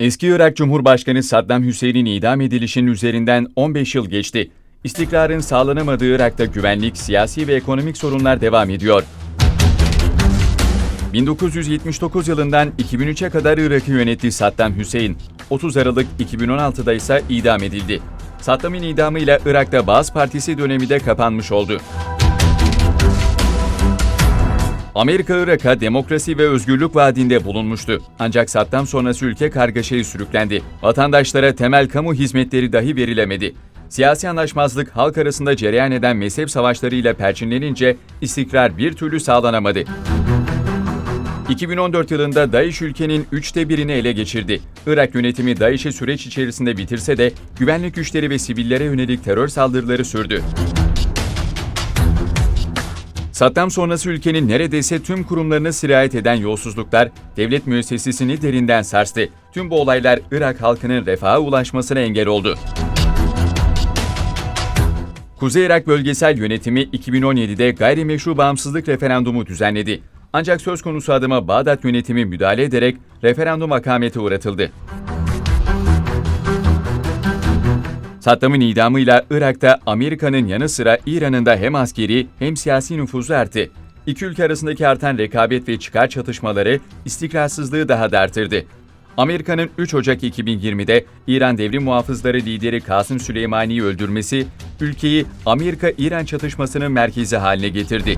Eski Irak Cumhurbaşkanı Saddam Hüseyin'in idam edilişinin üzerinden 15 yıl geçti. İstikrarın sağlanamadığı Irak'ta güvenlik, siyasi ve ekonomik sorunlar devam ediyor. 1979 yılından 2003'e kadar Irak'ı yönetti Saddam Hüseyin. 30 Aralık 2016'da ise idam edildi. Saddam'ın idamıyla Irak'ta Baas Partisi dönemi de kapanmış oldu. Amerika Irak'a demokrasi ve özgürlük vaadinde bulunmuştu. Ancak Saddam sonrası ülke kargaşaya sürüklendi. Vatandaşlara temel kamu hizmetleri dahi verilemedi. Siyasi anlaşmazlık halk arasında cereyan eden mezhep savaşlarıyla perçinlenince istikrar bir türlü sağlanamadı. 2014 yılında DAEŞ ülkenin üçte birini ele geçirdi. Irak yönetimi DAEŞ'i süreç içerisinde bitirse de güvenlik güçleri ve sivillere yönelik terör saldırıları sürdü. Saddam sonrası ülkenin neredeyse tüm kurumlarını sirayet eden yolsuzluklar devlet müessesesini derinden sarstı. Tüm bu olaylar Irak halkının refaha ulaşmasına engel oldu. Kuzey Irak Bölgesel Yönetimi 2017'de gayrimeşru bağımsızlık referandumu düzenledi. Ancak söz konusu adıma Bağdat yönetimi müdahale ederek referandum akamete uğratıldı. Saddam'ın idamıyla Irak'ta Amerika'nın yanı sıra İran'ın da hem askeri hem siyasi nüfuzu arttı. İki ülke arasındaki artan rekabet ve çıkar çatışmaları istikrarsızlığı daha da artırdı. Amerika'nın 3 Ocak 2020'de İran Devrim Muhafızları lideri Kasım Süleymani'yi öldürmesi, ülkeyi Amerika-İran çatışmasının merkezi haline getirdi.